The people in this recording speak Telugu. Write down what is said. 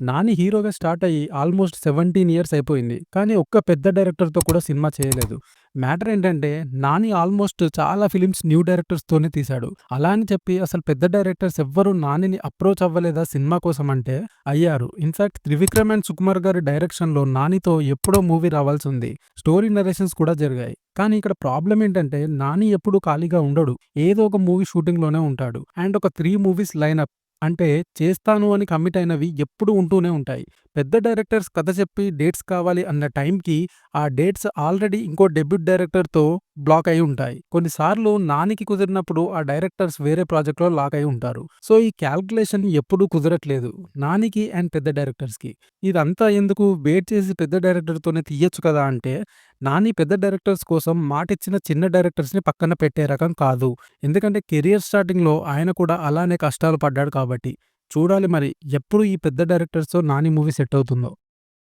నాని హీరోగా స్టార్ట్ అయ్యి ఆల్మోస్ట్ 17 ఇయర్స్ అయిపోయింది. కానీ ఒక్క పెద్ద డైరెక్టర్‌తో కూడా సినిమా చేయలేదు. మ్యాటర్ ఏంటంటే నాని ఆల్మోస్ట్ చాలా ఫిల్మ్స్ న్యూ డైరెక్టర్స్‌తోనే తీశాడు. అలా అని చెప్పి అసలు పెద్ద డైరెక్టర్స్ ఎవ్వరూ నానిని అప్రోచ్ అవ్వలేదా సినిమా కోసం అంటే అయ్యారు. ఇన్‌ఫాక్ట్ 'త్రివిక్రమ్ అండ్ సుకుమార్' గారి డైరెక్షన్‌లో నానితో ఎప్పుడో మూవీ రావాల్సి ఉంది. స్టోరీ నరేషన్స్ కూడా జరిగాయి. కానీ ఇక్కడ ప్రాబ్లం ఏంటంటే నాని ఎప్పుడూ ఖాళీగా ఉండడు. ఏదో ఒక మూవీ షూటింగ్‌లోనే ఉంటాడు. అండ్ ఒక త్రీ మూవీస్ లైనప్ అంటే చేస్తాను అని కమిట్ అయినవి ఎప్పుడూ ఉంటూనే ఉంటాయి. పెద్ద డైరెక్టర్స్ కథ చెప్పి డేట్స్ కావాలి అన్న టైంకి ఆ డేట్స్ ఆల్రెడీ ఇంకో డెబ్యూట్ డైరెక్టర్‌తో బ్లాక్ అయి ఉంటాయి. కొన్నిసార్లు నానికి కుదిరినప్పుడు ఆ డైరెక్టర్స్ వేరే ప్రాజెక్ట్‌లో లాక్ అయి ఉంటారు. సో ఈ క్యాల్కులేషన్ ఎప్పుడూ కుదరట్లేదు నానికి అండ్ పెద్ద డైరెక్టర్స్‌కి. ఇదంతా ఎందుకు వెయిట్ చేసి పెద్ద డైరెక్టర్‌తోనే తీయచ్చు కదా అంటే నాని పెద్ద డైరెక్టర్స్ కోసం మాటిచ్చిన చిన్న డైరెక్టర్స్‌ని పక్కన పెట్టే రకం కాదు. ఎందుకంటే కెరియర్ స్టార్టింగ్‌లో ఆయన కూడా అలానే కష్టాలు పడ్డాడు కాబట్టి. చూడాలి మరి ఎప్పుడు ఈ పెద్ద డైరెక్టర్స్‌తో నాని మూవీ సెట్ అవుతుందో.